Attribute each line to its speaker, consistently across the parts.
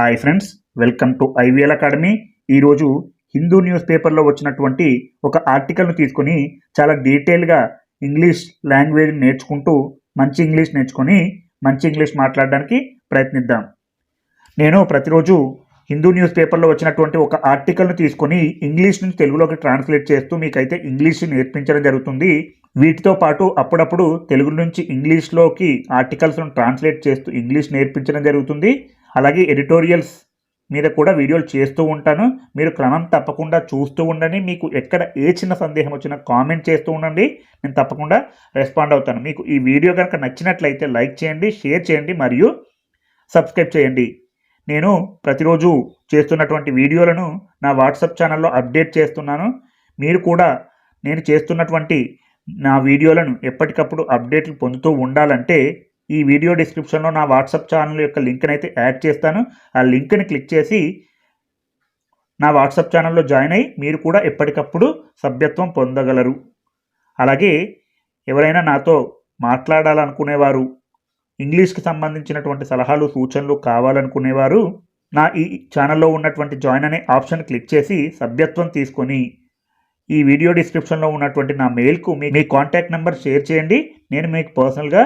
Speaker 1: Hi friends welcome to IVL academy. ఈరోజు Hindu news పేపర్లో వచ్చినటువంటి ఒక ఆర్టికల్ను తీసుకొని చాలా డీటెయిల్గా ఇంగ్లీష్ లాంగ్వేజ్ నేర్చుకుంటూ మంచి ఇంగ్లీష్ నేర్చుకొని మంచి ఇంగ్లీష్ మాట్లాడడానికి ప్రయత్నిద్దాం. నేను ప్రతిరోజు హిందూ న్యూస్ పేపర్లో వచ్చినటువంటి ఒక ఆర్టికల్ను తీసుకొని ఇంగ్లీష్ నుంచి తెలుగులోకి ట్రాన్స్లేట్ చేస్తూ మీకైతే ఇంగ్లీష్ నేర్పించడం జరుగుతుంది. వీటితో పాటు అప్పుడప్పుడు తెలుగు నుంచి ఇంగ్లీష్లోకి ఆర్టికల్స్ను ట్రాన్స్లేట్ చేస్తూ ఇంగ్లీష్ నేర్పించడం జరుగుతుంది. అలాగే ఎడిటోరియల్స్ మీద కూడా వీడియోలు చేస్తూ ఉంటాను. మీరు క్రమం తప్పకుండా చూస్తూ ఉండండి. మీకు ఎక్కడ ఏ చిన్న సందేహం వచ్చినా కామెంట్ చేస్తూ ఉండండి. నేను తప్పకుండా రెస్పాండ్ అవుతాను. మీకు ఈ వీడియో కనుక నచ్చినట్లయితే లైక్ చేయండి షేర్ చేయండి మరియు సబ్స్క్రైబ్ చేయండి. నేను ప్రతిరోజు చేస్తున్నటువంటి వీడియోలను నా వాట్సాప్ ఛానల్లో అప్డేట్ చేస్తున్నాను. మీరు కూడా నేను చేస్తున్నటువంటి నా వీడియోలను ఎప్పటికప్పుడు అప్డేట్లు పొందుతూ ఉండాలంటే ఈ వీడియో డిస్క్రిప్షన్లో నా వాట్సాప్ ఛానల్ యొక్క లింక్ని అయితే యాడ్ చేస్తాను. ఆ లింక్ని క్లిక్ చేసి నా వాట్సాప్ ఛానల్లో జాయిన్ అయ్యి మీరు కూడా ఎప్పటికప్పుడు సభ్యత్వం పొందగలరు. అలాగే ఎవరైనా నాతో మాట్లాడాలనుకునేవారు ఇంగ్లీష్కి సంబంధించినటువంటి సలహాలు సూచనలు కావాలనుకునేవారు నా ఈ ఛానల్లో ఉన్నటువంటి జాయిన్ అనే ఆప్షన్ క్లిక్ చేసి సభ్యత్వం తీసుకొని ఈ వీడియో డిస్క్రిప్షన్లో ఉన్నటువంటి నా మెయిల్కు మీ మీ కాంటాక్ట్ నెంబర్ షేర్ చేయండి. నేను మీకు పర్సనల్గా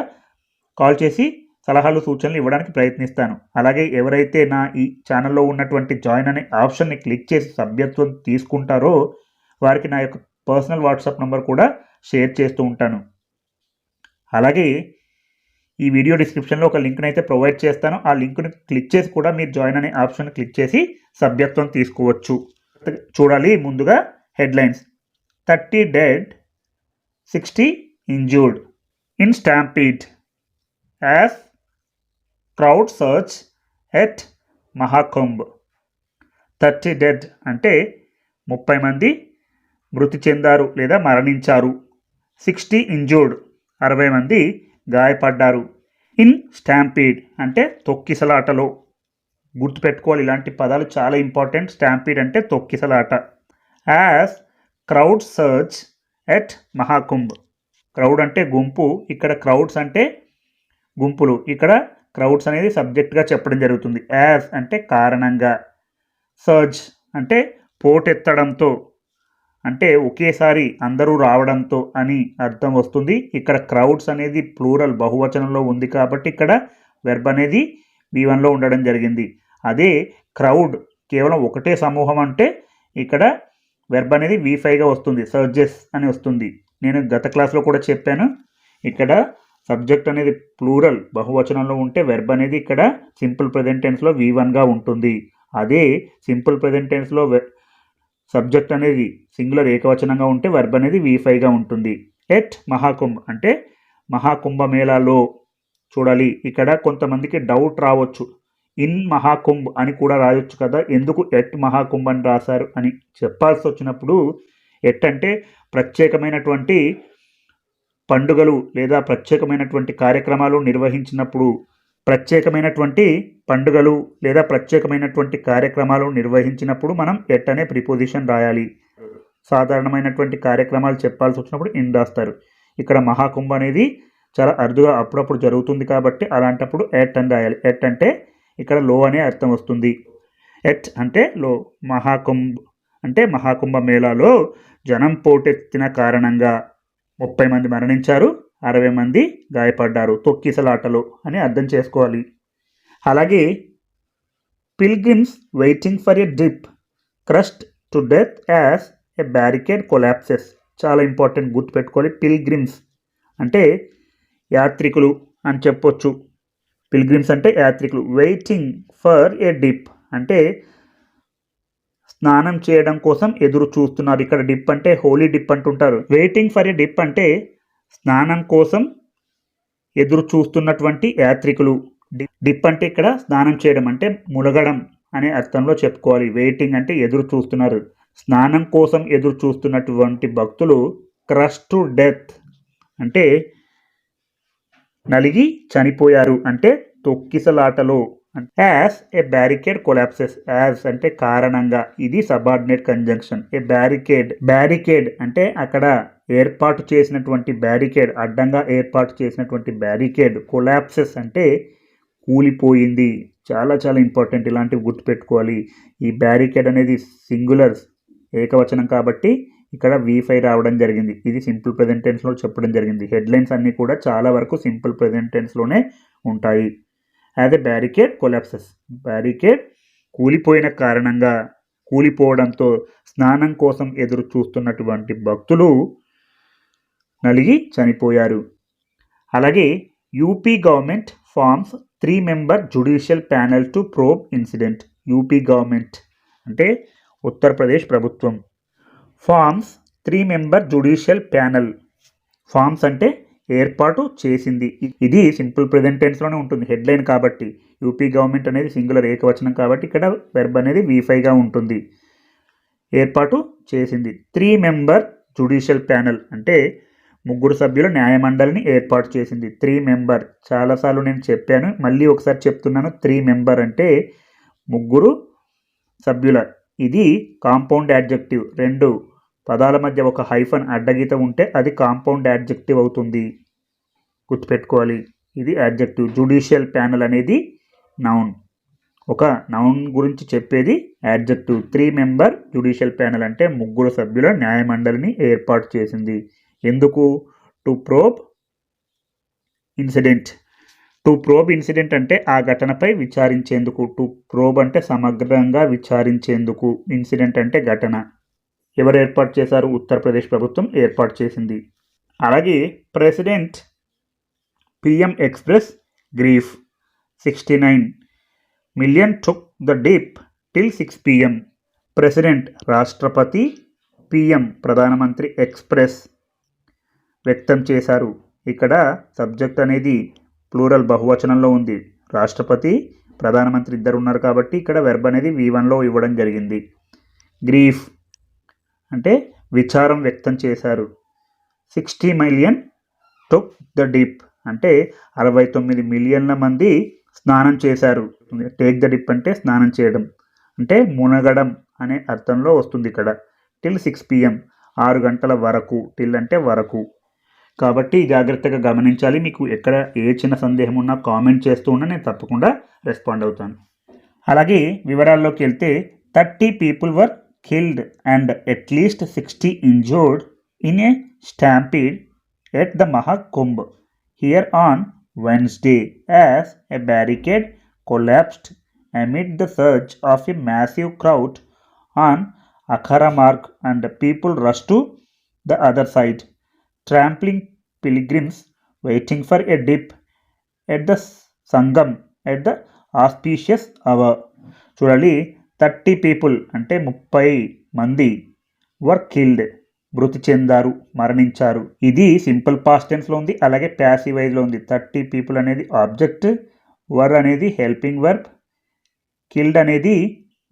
Speaker 1: కాల్ చేసి సలహాలు సూచనలు ఇవ్వడానికి ప్రయత్నిస్తాను. అలాగే ఎవరైతే నా ఈ ఛానల్లో ఉన్నటువంటి జాయిన్ అనే ఆప్షన్ని క్లిక్ చేసి సభ్యత్వం తీసుకుంటారో వారికి నా యొక్క పర్సనల్ వాట్సాప్ నెంబర్ కూడా షేర్ చేస్తూ ఉంటాను. అలాగే ఈ వీడియో డిస్క్రిప్షన్లో ఒక లింక్ని అయితే ప్రొవైడ్ చేస్తాను. ఆ లింక్ని క్లిక్ చేసి కూడా మీరు జాయిన్ అనే ఆప్షన్ క్లిక్ చేసి సభ్యత్వం తీసుకోవచ్చు. చూడాలి ముందుగా headlines. Thirty dead sixty injured in stampede. As crowd surge at Mahakumbh thirty dead అంటే ముప్పై మంది మృతి చెందారు లేదా మరణించారు. సిక్స్టీ ఇంజూర్డ్ అరవై మంది గాయపడ్డారు. ఇన్ స్టాంపీడ్ అంటే తొక్కిసలాటలో. గుర్తుపెట్టుకోవాలి ఇలాంటి పదాలు చాలా ఇంపార్టెంట్ స్టాంపీడ్ అంటే తొక్కిసలాట. As crowd surge at Mahakumbh crowd అంటే గుంపు ఇక్కడ క్రౌడ్స్ అంటే గుంపులు. ఇక్కడ క్రౌడ్స్ అనేది సబ్జెక్ట్గా చెప్పడం జరుగుతుంది. యాజ్ అంటే కారణంగా. సర్జ్ అంటే పోటెత్తడంతో. అంటే ఒకేసారి అందరూ రావడంతో అని అర్థం వస్తుంది. ఇక్కడ క్రౌడ్స్ అనేది ప్లూరల్ బహువచనంలో ఉంది కాబట్టి ఇక్కడ వెర్బ్ అనేది వి వన్లో ఉండడం జరిగింది. అదే క్రౌడ్ కేవలం ఒకటే సమూహం అంటే ఇక్కడ వెర్బ్ అనేది వి ఫైవ్గా వస్తుంది. సర్జెస్ అని వస్తుంది. నేను గత క్లాస్లో కూడా చెప్పాను. ఇక్కడ సబ్జెక్ట్ అనేది ప్లూరల్ బహువచనంలో ఉంటే వెర్బ్ అనేది ఇక్కడ సింపుల్ ప్రజెంట్ టెన్స్లో వి వన్గా ఉంటుంది. అదే సింపుల్ ప్రజెంట్ టెన్స్లో సబ్జెక్ట్ అనేది సింగులర్ ఏకవచనంగా ఉంటే వెర్బ్ అనేది వి ఫైవ్గా ఉంటుంది. ఎట్ మహాకుంభ్ అంటే మహాకుంభమేళాలో చూడాలి. ఇక్కడ కొంతమందికి డౌట్ రావచ్చు. ఇన్ మహాకుంభ్ అని కూడా రాయొచ్చు కదా. ఎందుకు ఎట్ మహాకుంభ్ అని రాశారు అని చెప్పాల్సి వచ్చినప్పుడు ఎట్ అంటే ప్రత్యేకమైనటువంటి పండుగలు లేదా ప్రత్యేకమైనటువంటి కార్యక్రమాలు నిర్వహించినప్పుడు ప్రత్యేకమైనటువంటి పండుగలు లేదా ప్రత్యేకమైనటువంటి కార్యక్రమాలు నిర్వహించినప్పుడు మనం ఎట్ అనే ప్రిపోజిషన్ రాయాలి. సాధారణమైనటువంటి కార్యక్రమాలు చెప్పాల్సి వచ్చినప్పుడు ఇన్ రాస్తారు. ఇక్కడ మహాకుంభ అనేది చాలా అరుదుగా అప్పుడప్పుడు జరుగుతుంది కాబట్టి అలాంటప్పుడు ఎట్ అని రాయాలి. ఎట్ అంటే ఇక్కడ లో అనే అర్థం వస్తుంది. ఎట్ అంటే లో మహాకుంభ్ అంటే మహాకుంభ మేళాలో జనం పోటెత్తిన కారణంగా ముప్పై మంది మరణించారు అరవై మంది గాయపడ్డారు. తొక్కిసలాటలో అని అర్థం చేసుకోవాలి. అలాగే pilgrims waiting for a dip crushed to death as a barricade collapses చాలా ఇంపార్టెంట్ గుర్తుపెట్టుకోవాలి. పిల్గ్రిమ్స్ అంటే యాత్రికులు అని చెప్పొచ్చు. పిల్గ్రిమ్స్ అంటే యాత్రికులు. వెయిటింగ్ ఫర్ ఏ డిప్ అంటే స్నానం చేయడం కోసం ఎదురు చూస్తున్నారు. ఇక్కడ డిప్ అంటే హోలీ డిప్ అంటుంటారు. వెయిటింగ్ ఫర్ ఏ డిప్ అంటే స్నానం కోసం ఎదురు చూస్తున్నటువంటి యాత్రికులు. డిప్ అంటే ఇక్కడ స్నానం చేయడం అంటే ములగడం అనే అర్థంలో చెప్పుకోవాలి. వెయిటింగ్ అంటే ఎదురు చూస్తున్నారు. స్నానం కోసం ఎదురు చూస్తున్నటువంటి భక్తులు క్రష్ టు డెత్ అంటే నలిగి చనిపోయారు అంటే తొక్కిసలాటలో as a barricade collapses as అంటే కారణంగా ఇది subordinate conjunction a barricade barricade అంటే అక్కడ ఏర్పాటు చేసినటువంటి బ్యారికేడ్ అడ్డంగా ఏర్పాటు చేసినటువంటి బ్యారికేడ్ కొలాప్సెస్ అంటే కూలిపోయింది. చాలా చాలా ఇంపార్టెంట్ ఇలాంటివి గుర్తుపెట్టుకోవాలి. ఈ బ్యారికేడ్ అనేది సింగులర్స్ ఏకవచనం కాబట్టి ఇక్కడ వి ఫైవ్ రావడం జరిగింది. ఇది సింపుల్ ప్రెజెంట్ టెన్స్లో చెప్పడం జరిగింది. హెడ్లైన్స్ అన్నీ కూడా చాలా వరకు సింపుల్ ప్రెజెంట్ టెన్స్లోనే ఉంటాయి. As a barricade collapses barricade కూలిపోయిన కారణంగా కూలిపోవడంతో స్నానం కోసం ఎదురు చూస్తున్నటువంటి భక్తులు నలిగి చనిపోయారు. అలాగే UP government forms three member judicial panel to probe incident UP government అంటే ఉత్తరప్రదేశ్ ప్రభుత్వం. Forms three member judicial panel forms అంటే ఏర్పాటు చేసింది. ఇది సింపుల్ ప్రెజెంట్ టెన్స్లోనే ఉంటుంది. హెడ్లైన్ కాబట్టి యూపీ గవర్నమెంట్ అనేది సింగులర్ ఏకవచనం కాబట్టి ఇక్కడ వెర్బ్ అనేది వీఫైగా ఉంటుంది. ఏర్పాటు చేసింది. త్రీ మెంబర్ జుడిషియల్ ప్యానెల్ అంటే ముగ్గురు సభ్యుల న్యాయమండలిని ఏర్పాటు చేసింది. త్రీ మెంబర్ చాలాసార్లు నేను చెప్పాను. మళ్ళీ ఒకసారి చెప్తున్నాను. త్రీ మెంబర్ అంటే ముగ్గురు సభ్యుల. ఇది కాంపౌండ్ యాడ్జెక్టివ్ రెండు పదాల మధ్య ఒక హైఫన్ అడ్డగీత ఉంటే అది కాంపౌండ్ యాడ్జెక్టివ్ అవుతుంది. గుర్తుపెట్టుకోవాలి. ఇది యాడ్జెక్టివ్. జుడిషియల్ ప్యానల్ అనేది నౌన్. ఒక నౌన్ గురించి చెప్పేది adjective. Three member judicial panel అంటే ముగ్గురు సభ్యుల న్యాయమండలిని ఏర్పాటు చేసింది. ఎందుకు? To probe incident. To probe incident అంటే ఆ ఘటనపై విచారించేందుకు. టు ప్రోబ్ అంటే సమగ్రంగా విచారించేందుకు. ఇన్సిడెంట్ అంటే ఘటన. ఎవరు ఏర్పాటు చేశారు? ఉత్తరప్రదేశ్ ప్రభుత్వం ఏర్పాటు చేసింది. అలాగే president PM express grief sixty nine million took the dip till six PM. President రాష్ట్రపతి పిఎం ప్రధానమంత్రి ఎక్స్ప్రెస్ వ్యక్తం చేశారు. ఇక్కడ సబ్జెక్ట్ అనేది ప్లూరల్ బహువచనంలో ఉంది. రాష్ట్రపతి ప్రధానమంత్రి ఇద్దరు ఉన్నారు కాబట్టి ఇక్కడ వెర్బ్ అనేది వి వన్లో ఇవ్వడం జరిగింది. గ్రీఫ్ అంటే విచారం వ్యక్తం చేశారు. Sixty million took the dip అంటే అరవై తొమ్మిది మిలియన్ల మంది స్నానం చేశారు. టేక్ ద డిప్ అంటే స్నానం చేయడం. అంటే మునగడం అనే అర్థంలో వస్తుంది ఇక్కడ. టిల్ సిక్స్ పిఎం ఆరు గంటల వరకు. టిల్ అంటే వరకు. కాబట్టి జాగ్రత్తగా గమనించాలి. మీకు ఎక్కడ ఏ చిన్న సందేహం ఉన్నా కామెంట్ చేస్తూ ఉన్నా నేను తప్పకుండా రెస్పాండ్ అవుతాను. అలాగే వివరాల్లోకి వెళ్తే thirty people were killed and at least 60 injured in a stampede at the Mahakumbh here on Wednesday as a barricade collapsed amid the surge of a massive crowd on Akharamark and people rushed to the other side, trampling pilgrims waiting for a dip at the Sangam at the auspicious hour. Surely thirty people అంటే ముప్పై మంది were killed మృతి చెందారు మరణించారు. ఇది simple past టెన్స్లో ఉంది అలాగే ప్యాసివ్ వైజ్లో ఉంది. థర్టీ పీపుల్ అనేది ఆబ్జెక్ట్ వర్ అనేది హెల్పింగ్ వర్బ్ కిల్డ్ అనేది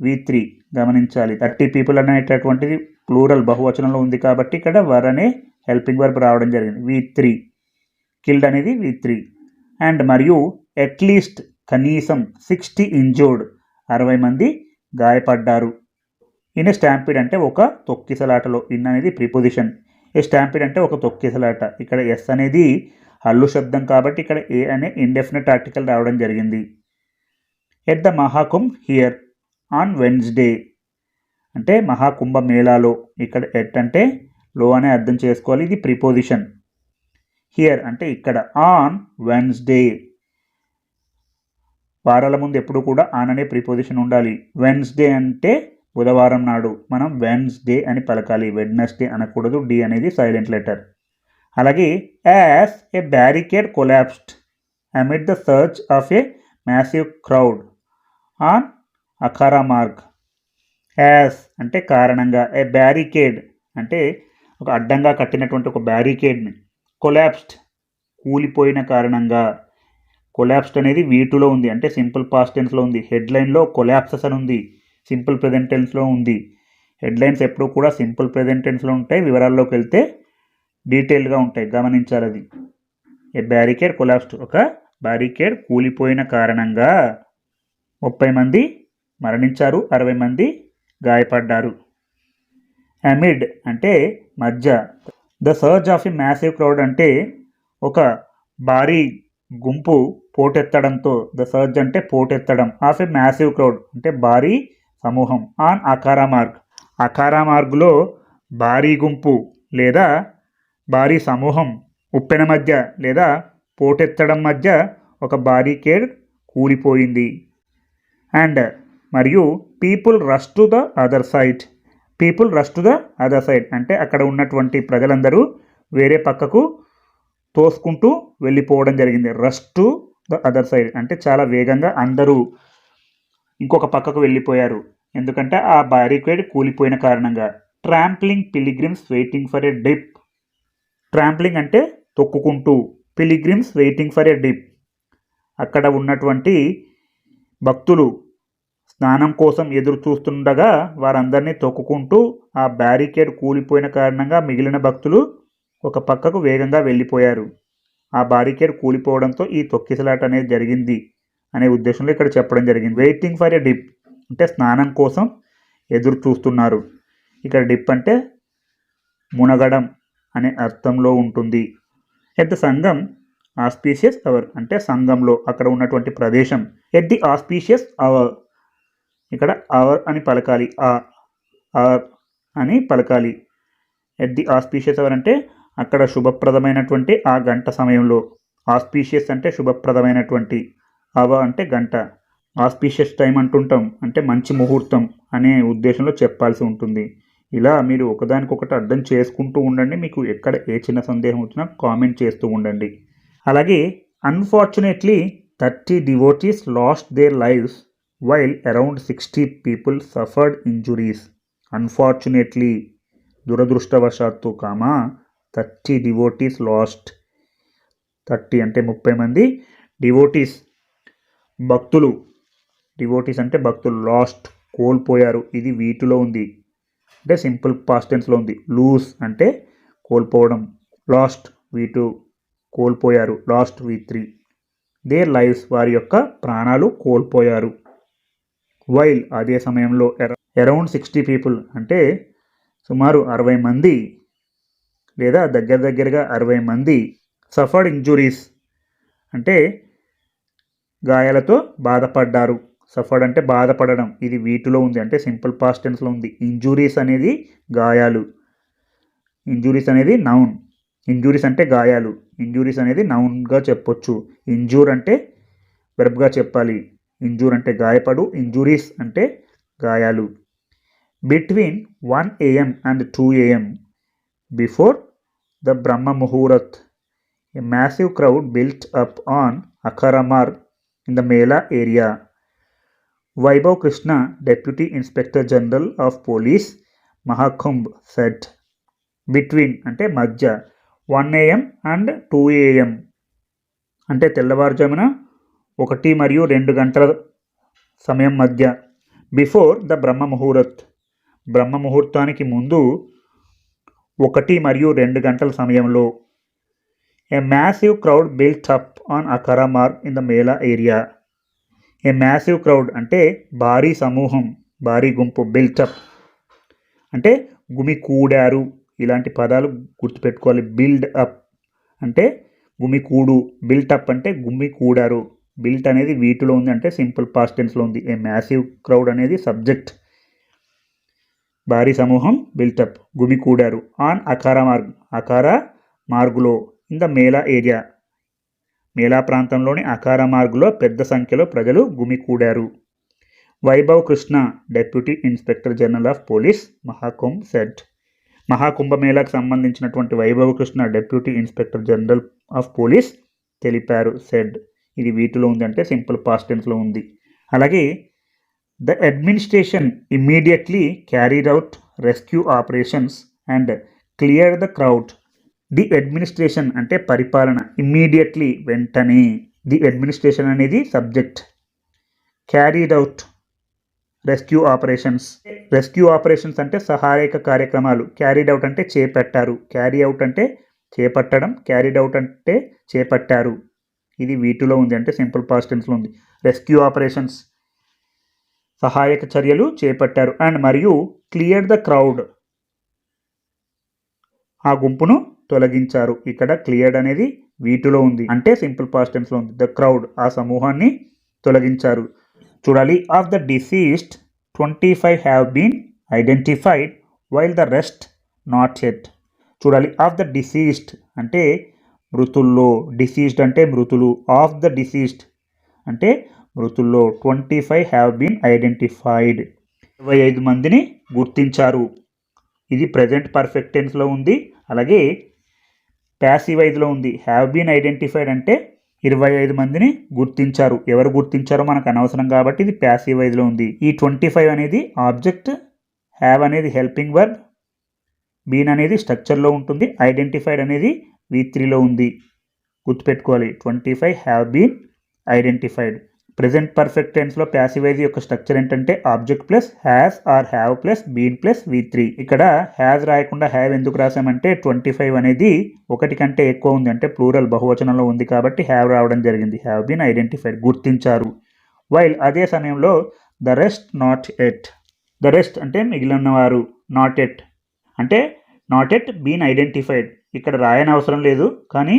Speaker 1: వి త్రీ. గమనించాలి. థర్టీ పీపుల్ అనేటటువంటిది ప్లూరల్ బహువచనంలో ఉంది కాబట్టి ఇక్కడ వర్ అనే హెల్పింగ్ వర్బ్ రావడం జరిగింది. V three. కిల్డ్ అనేది వి త్రీ. అండ్ మరియు అట్లీస్ట్ కనీసం సిక్స్టీ ఇంజోర్డ్ అరవై మంది గాయపడ్డారు. ఇన్ స్టాంపిడ్ అంటే ఒక తొక్కిసలాటలో ఇన్ అనేది ప్రిపోజిషన్. ఏ స్టాంపిడ్ అంటే ఒక తొక్కిసలాట. ఇక్కడ ఎస్ అనేది హల్లు శబ్దం కాబట్టి ఇక్కడ ఏ అనే ఇండెఫినెట్ ఆర్టికల్ రావడం జరిగింది. At the Mahakumbh here on Wednesday అంటే మహాకుంభ మేళాలో ఇక్కడ ఎట్ అంటే లో అనే అర్థం చేసుకోవాలి. ఇది ప్రిపోజిషన్. హియర్ అంటే ఇక్కడ ఆన్ వెన్స్డే వారాల ముందు ఎప్పుడు కూడా ఆన్ అనే ప్రిపోజిషన్ ఉండాలి. వెన్స్డే అంటే బుధవారం నాడు మనం వెన్స్డే అని పలకాలి. వెడ్నెస్డే అనకూడదు. డి అనేది సైలెంట్ లెటర్. అలాగే as a barricade collapsed amid the surge of a massive crowd on Akhara Marg as అంటే కారణంగా. ఏ బ్యారికేడ్ అంటే ఒక అడ్డంగా కట్టినటువంటి ఒక బ్యారికేడ్ని. కొలాప్స్డ్ కూలిపోయిన కారణంగా. కొలాప్స్డ్ అనేది వీటులో ఉంది. అంటే సింపుల్ పాస్ట్ టెన్స్లో ఉంది. హెడ్లైన్లో కొలాప్సెస్ అని ఉంది. సింపుల్ ప్రెజెంట్ టెన్స్లో ఉంది. హెడ్లైన్స్ ఎప్పుడు కూడా సింపుల్ ప్రెజెంట్ టెన్స్లో ఉంటాయి. వివరాల్లోకి వెళ్తే డీటెయిల్గా ఉంటాయి. గమనించాలి అది. A barricade collapsed? ఒక బ్యారికేడ్ కూలిపోయిన కారణంగా ముప్పై మంది మరణించారు. అరవై మంది గాయపడ్డారు. అమిడ్ అంటే మధ్య the surge of a massive crowd అంటే ఒక భారీ గుంపు పోటెత్తడంతో ద సర్జ్ అంటే పోటెత్తడం. ఆఫ్ ఎ మ్యాసివ్ క్రౌడ్ అంటే భారీ సమూహం. ఆన్ అకారా మార్గ్. అకారా మార్గులో భారీ గుంపు లేదా భారీ సమూహం ఉప్పెన మధ్య లేదా పోటెత్తడం మధ్య ఒక బారికేడ్ కూలిపోయింది. అండ్ మరియు people rush to the other side people rush to the other side అంటే అక్కడ ఉన్నటువంటి ప్రజలందరూ వేరే పక్కకు తోసుకుంటూ వెళ్ళిపోవడం జరిగింది. Rush to the other side అంటే చాలా వేగంగా అందరూ ఇంకొక పక్కకు వెళ్ళిపోయారు. ఎందుకంటే ఆ బ్యారికేడ్ కూలిపోయిన కారణంగా. Trampling pilgrims waiting for a dip trampling అంటే తొక్కుకుంటూ pilgrims waiting for a dip అక్కడ ఉన్నటువంటి భక్తులు స్నానం కోసం ఎదురు చూస్తుండగా వారందరినీ తొక్కుకుంటూ ఆ బ్యారికేడ్ కూలిపోయిన కారణంగా మిగిలిన భక్తులు ఒక పక్కకు వేగంగా వెళ్ళిపోయారు. ఆ బారికేడ్ కూలిపోవడంతో ఈ తొక్కిసలాట అనేది జరిగింది అనే ఉద్దేశంలో ఇక్కడ చెప్పడం జరిగింది. వెయిటింగ్ ఫర్ ఎ డిప్ అంటే స్నానం కోసం ఎదురు చూస్తున్నారు. ఇక్కడ డిప్ అంటే మునగడం అనే అర్థంలో ఉంటుంది. At the Sangam auspicious hour అంటే సంఘంలో అక్కడ ఉన్నటువంటి ప్రదేశం. ఎట్ ది ఆస్పీషియస్ అవర్ ఇక్కడ అవర్ అని పలకాలి. ఆ అవర్ అని పలకాలి. ఎట్ ది ఆస్పీషియస్ అవర్ అంటే అక్కడ శుభప్రదమైనటువంటి ఆ గంట సమయంలో. ఆస్పీషియస్ అంటే శుభప్రదమైనటువంటి. అవ అంటే గంట. ఆస్పీషియస్ టైం అంటుంటాం అంటే మంచి ముహూర్తం అనే ఉద్దేశంలో చెప్పాల్సి ఉంటుంది. ఇలా మీరు ఒకదానికొకటి అర్థం చేసుకుంటూ ఉండండి మీకు ఎక్కడ ఏ చిన్న సందేహం వచ్చినా కామెంట్ చేస్తూ ఉండండి. అలాగే unfortunately thirty devotees lost their lives while around sixty people suffered injuries unfortunately దురదృష్టవశాత్తు comma thirty devotees lost. Thirty అంటే ముప్పై మంది. డివోటీస్ భక్తులు. డివోటీస్ అంటే భక్తులు లాస్ట్ కోల్పోయారు. ఇది వీటిలో ఉంది. అంటే సింపుల్ పాస్టెన్స్లో ఉంది. లూస్ అంటే కోల్పోవడం. లాస్ట్ వీటు కోల్పోయారు. Lost V three. Their lives వారి యొక్క ప్రాణాలు కోల్పోయారు. వైల్ అదే సమయంలో అరౌండ్ సిక్స్టీ పీపుల్ అంటే సుమారు అరవై మంది లేదా దగ్గర దగ్గరగా అరవై మంది సఫర్డ్ ఇంజురీస్ అంటే గాయాలతో బాధపడ్డారు. సఫర్డ్ అంటే బాధపడడం. ఇది వీటిలో ఉంది. అంటే సింపుల్ పాస్ట్ టెన్స్లో ఉంది. ఇంజురీస్ అనేది గాయాలు. ఇంజురీస్ అనేది నౌన్. ఇంజురీస్ అంటే గాయాలు. ఇంజురీస్ అనేది నౌన్గా చెప్పొచ్చు. ఇంజూర్ అంటే వెర్బ్గా చెప్పాలి. ఇంజూర్ అంటే గాయపడు. ఇంజురీస్ అంటే గాయాలు. Between one AM and two AM before the Brahma Muhurt a massive crowd built up on Akharamarg in the mela area Vaibhav Krishna deputy inspector general of police Mahakumbh said between అంటే మధ్య one AM and two AM అంటే తెల్లవారుజామున ఒకటి మరియు రెండు గంటల సమయం మధ్య బిఫోర్ ద బ్రహ్మ ముహూర్త్ బ్రహ్మ ముహూర్తానికి ముందు ఒకటి మరియు రెండు గంటల సమయంలో. A massive crowd built up on Akhara Marg in the mela area a massive crowd అంటే భారీ సమూహం భారీ గుంపు బిల్టప్ అంటే గుమి కూడారు ఇలాంటి పదాలు గుర్తుపెట్టుకోవాలి. బిల్డ్ అప్ అంటే గుమి కూడు బిల్టప్ అంటే గుమికూడారు బిల్ట్ అనేది వీటిలో ఉంది అంటే సింపుల్ పాస్టెన్స్లో ఉంది. ఏ మ్యాసివ్ క్రౌడ్ అనేది సబ్జెక్ట్ భారీ సమూహం బిల్టప్ గుమికూడారు on Akhara Marg. Akhara మార్గులో in the mela area mela ప్రాంతంలోని అకార మార్గులో పెద్ద సంఖ్యలో ప్రజలు గుమికూడారు Vaibhav Krishna deputy inspector general of police Mahakumbh said మహాకుంభమేళాకు సంబంధించినటువంటి Vaibhav Krishna deputy inspector general of police తెలిపారు సెడ్ ఇది వీటిలో ఉందంటే సింపుల్ పాస్టెన్స్లో ఉంది. అలాగే the administration immediately carried out rescue operations and clear the crowd the administration అంటే పరిపాలన ఇమ్మీడియట్లీ వెంటనే. ది అడ్మినిస్ట్రేషన్ అనేది subject carried out rescue operations rescue operations అంటే సహాయక కార్యక్రమాలు. క్యారీడ్ అవుట్ అంటే చేపట్టారు. క్యారీ అవుట్ అంటే చేపట్టడం. క్యారీడ్ అవుట్ అంటే చేపట్టారు. ఇది వీటిలో ఉంది అంటే సింపుల్ పాస్టెన్స్లో ఉంది. రెస్క్యూ ఆపరేషన్స్ సహాయక చర్యలు చేపట్టారు. అండ్ మరియు క్లియర్ ద క్రౌడ్ ఆ గుంపును తొలగించారు. ఇక్కడ క్లియర్డ్ అనేది వీటిలో ఉంది. అంటే సింపుల్ పాస్ట్ టెన్స్లో ఉంది. ద క్రౌడ్ ఆ సమూహాన్ని తొలగించారు. చూడాలి. Of the deceased twenty five have been identified while the rest not yet. చూడాలి. ఆఫ్ ద డిసీస్డ్ అంటే మృతుల్లో. డిసీజ్డ్ అంటే మృతులు. ఆఫ్ ద డిసీజ్డ్ అంటే మృతుల్లో twenty five have been identified ఇరవై ఐదు మందిని గుర్తించారు. ఇది ప్రజెంట్ పర్ఫెక్ట్ టెన్స్లో ఉంది. అలాగే ప్యాసివ్ ఐదులో ఉంది. హ్యావ్ బీన్ ఐడెంటిఫైడ్ అంటే ఇరవై ఐదు మందిని గుర్తించారు. ఎవరు గుర్తించారో మనకు అనవసరం కాబట్టి ఇది ప్యాసివ్ ఐదులో ఉంది. ఈ ట్వంటీ ఫైవ్ అనేది ఆబ్జెక్ట్ హ్యావ్ అనేది హెల్పింగ్ వర్డ్ బీన్ అనేది స్ట్రక్చర్లో ఉంటుంది. ఐడెంటిఫైడ్ అనేది వి త్రీలో ఉంది. గుర్తుపెట్టుకోవాలి. Twenty five have been identified present perfect టెన్స్లో passivise యొక్క స్ట్రక్చర్ ఏంటంటే object plus has or have plus been plus V three ఇక్కడ హ్యాజ్ రాయకుండా హ్యావ్ ఎందుకు రాసామంటే ట్వంటీ ఫైవ్ అనేది ఒకటి కంటే ఎక్కువ ఉంది. అంటే ప్లూరల్ బహువచనంలో ఉంది కాబట్టి హ్యావ్ రావడం జరిగింది. హ్యావ్ బీన్ ఐడెంటిఫైడ్ గుర్తించారు. వైల్ అదే సమయంలో the rest not yet the rest అంటే మిగిలిన వారు నాట్ ఎట్ అంటే నాట్ ఎట్ బీన్ ఐడెంటిఫైడ్ ఇక్కడ రాయని అవసరం లేదు కానీ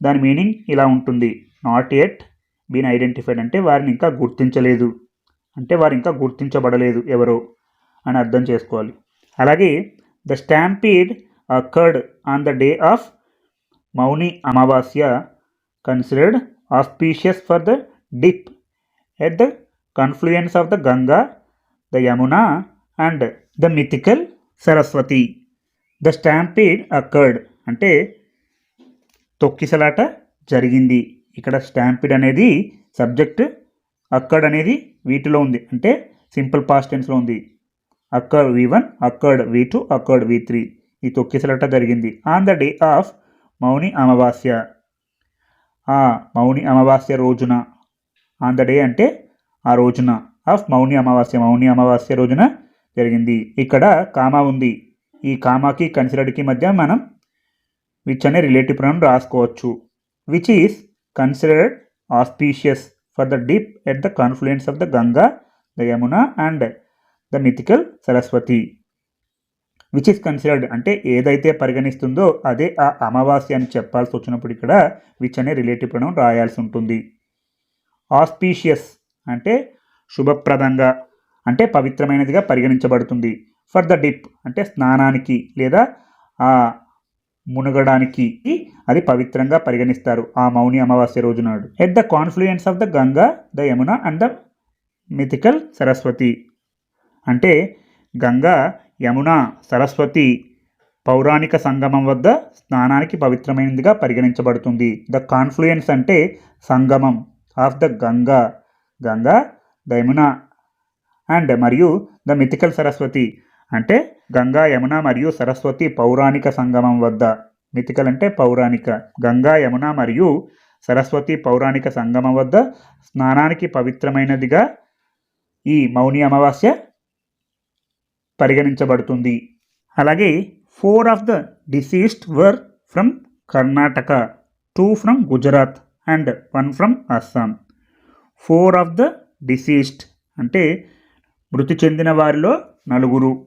Speaker 1: దాని మీనింగ్ ఇలా ఉంటుంది. నాట్ ఎట్ బీన్ ఐడెంటిఫైడ్ అంటే వారిని ఇంకా గుర్తించలేదు. అంటే వారు ఇంకా గుర్తించబడలేదు ఎవరో అని అర్థం చేసుకోవాలి. అలాగే the stampede occurred on the day of Mauni Amavasya considered auspicious for the dip at the confluence of the Ganga the Yamuna and the mythical Saraswati the stampede occurred అంటే తొక్కిసలాట జరిగింది. ఇక్కడ స్టాంపిడ్ అనేది సబ్జెక్ట్ అక్కడ్ అనేది వీటిలో ఉంది. అంటే simple past టెన్స్లో ఉంది. Occurred V one occurred V two occurred V three ఈ తొక్కిసలట జరిగింది. On the day of Mauni Amavasya. ఆ మౌని అమావాస్య రోజున. ఆన్ ద డే అంటే ఆ రోజున. ఆఫ్ మౌని అమావాస్య మౌని అమావాస్య రోజున జరిగింది. ఇక్కడ కామా ఉంది. ఈ కామాకి కన్సిడర్డ్కి మధ్య మనం విచ్ అనే రిలేటివ్ ప్రణం రాసుకోవచ్చు. Which is considered auspicious for the dip at the confluence of the Ganga the Yamuna and the mythical Saraswati which is considered అంటే ఏదైతే పరిగణిస్తుందో అదే ఆ అమావాస్య అని చెప్పాల్సి వచ్చినప్పుడు ఇక్కడ విచ్ అనే రిలేటివ్ ప్రణం రాయాల్సి ఉంటుంది. ఆస్పీషియస్ అంటే శుభప్రదంగా అంటే పవిత్రమైనదిగా పరిగణించబడుతుంది. ఫర్ ద డిప్ అంటే స్నానానికి లేదా ఆ మునగడానికి అది పవిత్రంగా పరిగణిస్తారు ఆ మౌని అమావాస్య రోజు నాడు. At the confluence of the Ganga the Yamuna and the mythical Saraswati అంటే గంగా యమున సరస్వతి పౌరాణిక సంగమం వద్ద స్నానానికి పవిత్రమైనదిగా పరిగణించబడుతుంది. ద కాన్ఫ్లుయెన్స్ అంటే సంగమం of the Ganga Ganga the Yamuna and మరియు ద మిథికల్ సరస్వతి అంటే గంగా యమున మరియు సరస్వతి పౌరాణిక సంగమం వద్ద. మితికలంటే అంటే పౌరాణిక. గంగా యమున మరియు సరస్వతి పౌరాణిక సంగమం వద్ద స్నానానికి పవిత్రమైనదిగా ఈ మౌని అమావాస్య పరిగణించబడుతుంది. అలాగే four of the deceased were from Karnataka two from Gujarat and one from Assam. Four of the deceased అంటే మృతి చెందిన వారిలో నలుగురు.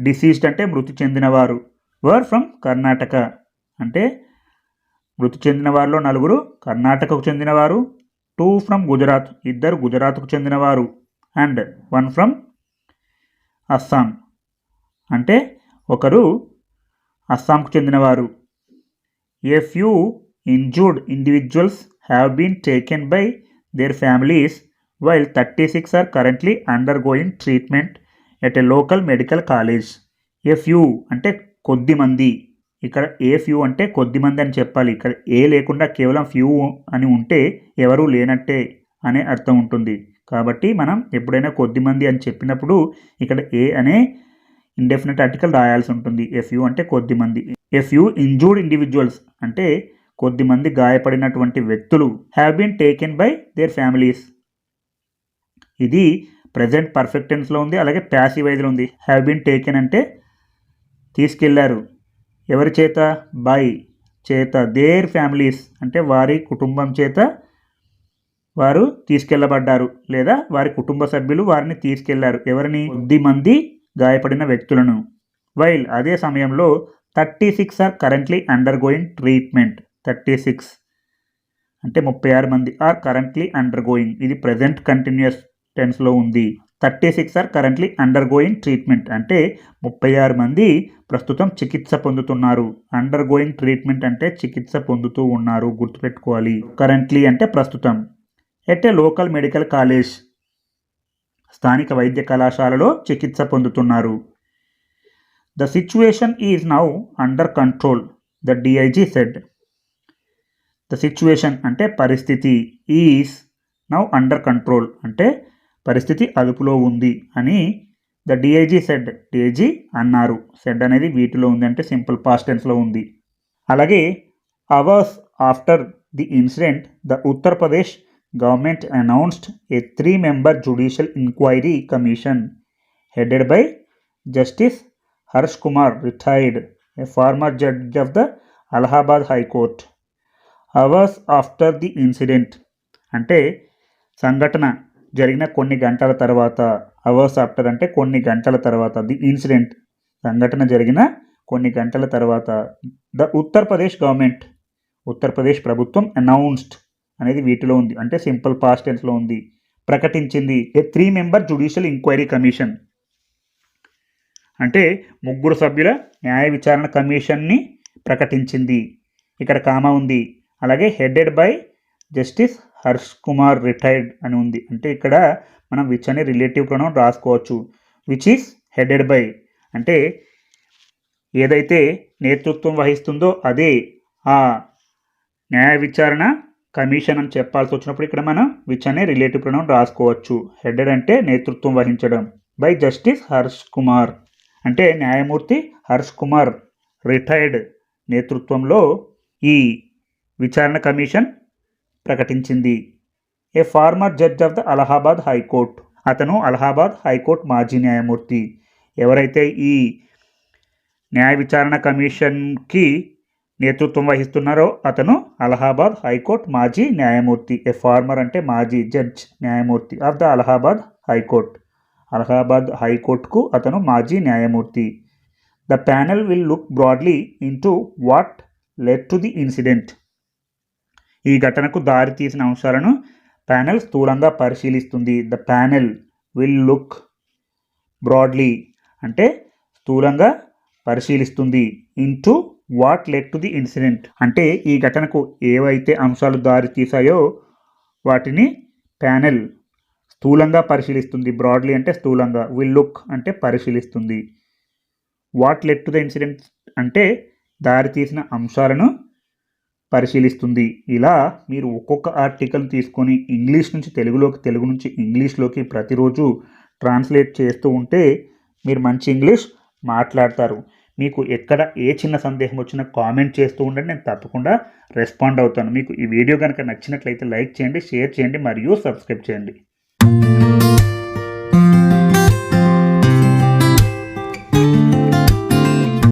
Speaker 1: డిసీజ్డ్ అంటే మృతి చెందినవారు. వర్ ఫ్రమ్ కర్ణాటక అంటే మృతి చెందిన వారిలో నలుగురు కర్ణాటకకు చెందినవారు. టూ ఫ్రమ్ గుజరాత్ ఇద్దరు గుజరాత్కు చెందినవారు. అండ్ వన్ ఫ్రమ్ అస్సాం అంటే ఒకరు అస్సాంకు చెందినవారు. A few injured individuals have been taken by their families while thirty six are currently undergoing treatment at a local medical college a few అంటే కొద్ది మంది. ఇక్కడ ఏ ఫ్యూ అంటే కొద్దిమంది అని చెప్పాలి. ఇక్కడ ఏ లేకుండా కేవలం ఫ్యూ అని ఉంటే ఎవరూ లేనట్టే అనే అర్థం ఉంటుంది. కాబట్టి మనం ఎప్పుడైనా కొద్ది మంది అని చెప్పినప్పుడు ఇక్కడ ఏ అనే ఇండెఫినెట్ ఆర్టికల్ రాయాల్సి ఉంటుంది. ఎఫ్ ఫ్యూ అంటే కొద్ది మంది. ఎఫ్ యూ ఇంజూర్డ్ ఇండివిజువల్స్ అంటే కొద్దిమంది గాయపడినటువంటి వ్యక్తులు have been taken by their families ఇది ప్రజెంట్ పర్ఫెక్ట్ టెన్స్లో ఉంది అలాగే ప్యాసివ్ వైజ్లో ఉంది. హ్యావ్ బీన్ టేకెన్ అంటే తీసుకెళ్ళారు. ఎవరి చేత? బై చేత. దేర్ ఫ్యామిలీస్ అంటే వారి కుటుంబం చేత వారు తీసుకెళ్ళబడ్డారు లేదా వారి కుటుంబ సభ్యులు వారిని తీసుకెళ్ళారు. ఎవరిని? కొద్ది మంది గాయపడిన వ్యక్తులను. వైల్ అదే సమయంలో thirty six are currently undergoing treatment. Thirty six అంటే ముప్పై ఆరు మంది ఆర్ కరెంట్లీ అండర్ గోయింగ్ ఇది ప్రజెంట్ కంటిన్యూస్ టెన్స్లో ఉంది. Thirty six are currently undergoing treatment. అంటే ముప్పై ఆరు మంది ప్రస్తుతం చికిత్స పొందుతున్నారు. అండర్ గోయింగ్ ట్రీట్మెంట్ అంటే చికిత్స పొందుతూ ఉన్నారు. గుర్తుపెట్టుకోవాలి. కరెంట్లీ అంటే ప్రస్తుతం. At a local medical college? స్థానిక వైద్య కళాశాలలో చికిత్స పొందుతున్నారు. The situation is now under control the DIG said. The situation అంటే పరిస్థితి ఈజ్ నౌ అండర్ కంట్రోల్. అంటే పరిస్థితి అదుపులో ఉంది అని ద డిఐజీ సెడ్ డిఐజీ అన్నారు. సెడ్ అనేది వీటిలో ఉంది అంటే సింపుల్ పాస్ట్ టెన్స్లో ఉంది. అలాగే hours after the incident the Uttar Pradesh government announced a three member judicial inquiry commission headed by justice Harsh Kumar retired a former judge of the Allahabad high court. Hours after the incident అంటే సంఘటన జరిగిన కొన్ని గంటల తర్వాత hours after అంటే కొన్ని గంటల తర్వాత ది ఇన్సిడెంట్ సంఘటన జరిగిన కొన్ని గంటల తర్వాత ద ఉత్తరప్రదేశ్ గవర్నమెంట్ ఉత్తరప్రదేశ్ ప్రభుత్వం అనౌన్స్డ్ అనేది వీటిలో ఉంది. అంటే సింపుల్ పాస్ట్ టెన్స్లో ఉంది. ప్రకటించింది a three member judicial enquiry commission అంటే ముగ్గురు సభ్యుల న్యాయ విచారణ కమిషన్ని ప్రకటించింది. ఇక్కడ కామా ఉంది. అలాగే headed by justice Harsh Kumar retired అని ఉంది. అంటే ఇక్కడ మనం విచ్ అనే రిలేటివ్ ప్రొనౌన్ రాసుకోవచ్చు. విచ్ ఈస్ హెడెడ్ బై అంటే ఏదైతే నేతృత్వం వహిస్తుందో అదే ఆ న్యాయ విచారణ కమిషన్ అని చెప్పాల్సి వచ్చినప్పుడు ఇక్కడ మనం విచ్ అనే రిలేటివ్ ప్రొనౌన్ రాసుకోవచ్చు. హెడెడ్ అంటే నేతృత్వం వహించడం బై జస్టిస్ హర్ష్ కుమార్. అంటే న్యాయమూర్తి హర్ష్ కుమార్ రిటైర్డ్ నేతృత్వంలో ఈ విచారణ కమిషన్ ప్రకటించింది. A former judge of the Allahabad high court. అతను అలహాబాద్ హైకోర్టు మాజీ న్యాయమూర్తి. ఎవరైతే ఈ న్యాయ విచారణ కమిషన్కి నేతృత్వం వహిస్తున్నారో అతను అలహాబాద్ హైకోర్టు మాజీ న్యాయమూర్తి. ఏ ఫార్మర్ అంటే మాజీ జడ్జ్ న్యాయమూర్తి of the Allahabad high court. Allahabad హైకోర్టుకు అతను మాజీ న్యాయమూర్తి. The panel will look broadly into what led to the incident. ఈ ఘటనకు దారితీసిన అంశాలను ప్యానెల్ స్థూలంగా పరిశీలిస్తుంది. The panel will look broadly అంటే స్థూలంగా పరిశీలిస్తుంది. Into what led to the incident అంటే ఈ ఘటనకు ఏవైతే అంశాలు దారితీసాయో వాటిని ప్యానెల్ స్థూలంగా పరిశీలిస్తుంది. బ్రాడ్లీ అంటే స్థూలంగా విల్ లుక్ అంటే పరిశీలిస్తుంది. What led to the incident అంటే దారితీసిన అంశాలను పరిశీలిస్తుంది. ఇలా మీరు ఒక్కొక్క ఆర్టికల్ తీసుకొని ఇంగ్లీష్ నుంచి తెలుగులోకి తెలుగు నుంచి ఇంగ్లీష్లోకి ప్రతిరోజు ట్రాన్స్లేట్ చేస్తూ ఉంటే మీరు మంచి ఇంగ్లీష్ మాట్లాడతారు. మీకు ఎక్కడ ఏ చిన్న సందేహం వచ్చినా కామెంట్ చేస్తూ ఉండండి. నేను తప్పకుండా రెస్పాండ్ అవుతాను. మీకు ఈ వీడియో కనుక నచ్చినట్లయితే లైక్ చేయండి షేర్ చేయండి మరియు సబ్స్క్రైబ్ చేయండి.